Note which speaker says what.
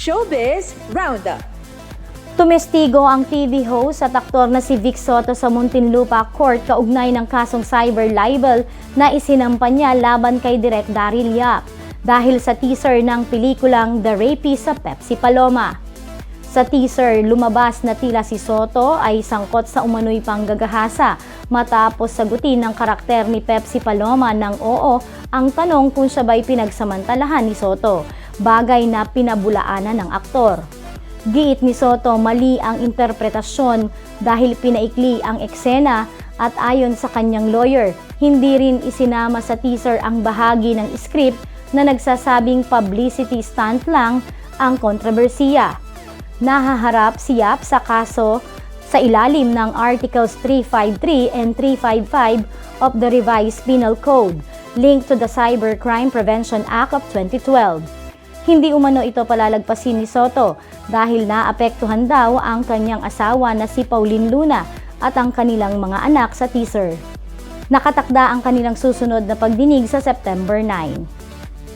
Speaker 1: Showbiz Roundup.
Speaker 2: Tumestigo ang TV host at aktor na si Vic Soto sa Muntinlupa Court kaugnay ng kasong cyber libel na isinampa niya laban kay Direk Daryl Yap dahil sa teaser ng pelikulang The Rapist sa Pepsi Paloma. Sa teaser, lumabas na tila si Soto ay sangkot sa umano'y panggagahasa matapos sagutin ng karakter ni Pepsi Paloma ng oo ang tanong kung siya ba'y pinagsamantalahan ni Soto, bagay na pinabulaanan ng aktor. Giit ni Soto mali ang interpretasyon dahil pinaikli ang eksena at ayon sa kanyang lawyer, hindi rin isinama sa teaser ang bahagi ng script na nagsasabing publicity stunt lang ang kontrobersiya. Nahaharap si Yap sa kaso sa ilalim ng Articles 353 and 355 of the Revised Penal Code linked to the Cybercrime Prevention Act of 2012. Hindi umano ito palalagpasin ni Soto dahil naapektuhan daw ang kanyang asawa na si Pauline Luna at ang kanilang mga anak sa teaser. Nakatakda ang kanilang susunod na pagdinig sa September 9.